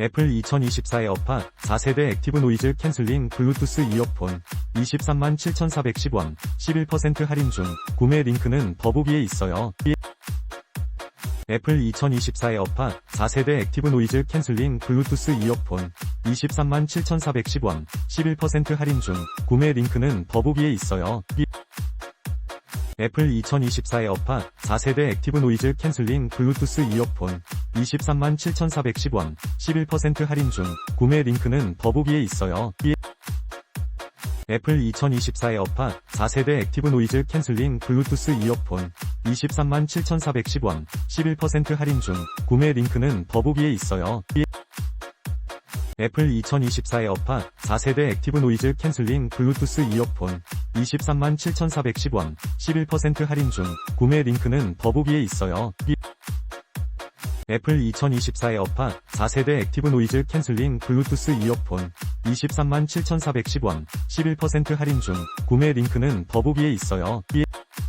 애플 2024 에어팟 4세대 액티브 노이즈 캔슬링 블루투스 이어폰 23만 7,410원 11% 할인 중 구매 링크는 더보기에 있어요. 애플 2024 에어팟 4세대 액티브 노이즈 캔슬링 블루투스 이어폰 23만 7,410원 11% 할인 중 구매 링크는 더보기에 있어요. 애플 2024 에어팟 4세대 액티브 노이즈 캔슬링 블루투스 이어폰 23만 7,410원 11% 할인 중 구매 링크는 더보기에 있어요. 애플 2024 에어팟 4세대 액티브 노이즈 캔슬링 블루투스 이어폰 23만 7,410원 11% 할인 중 구매 링크는 더보기에 있어요. 애플 2024 에어팟 4세대 액티브 노이즈 캔슬링 블루투스 이어폰 23만 7,410원 11% 할인 중 구매 링크는 더보기에 있어요. 애플 2024 에어팟 4세대 액티브 노이즈 캔슬링 블루투스 이어폰 23만 7,410원 11% 할인 중 구매 링크는 더보기에 있어요. 애플 2024 에어팟 4세대 액티브 노이즈 캔슬링 블루투스 이어폰 23만 7,410원 11% 할인 중 구매 링크는 더보기에 있어요. 애플 2024 에어팟 4세대 액티브 노이즈 캔슬링 블루투스 이어폰 23만 7,410원 11% 할인 중 구매 링크는 더보기에 있어요.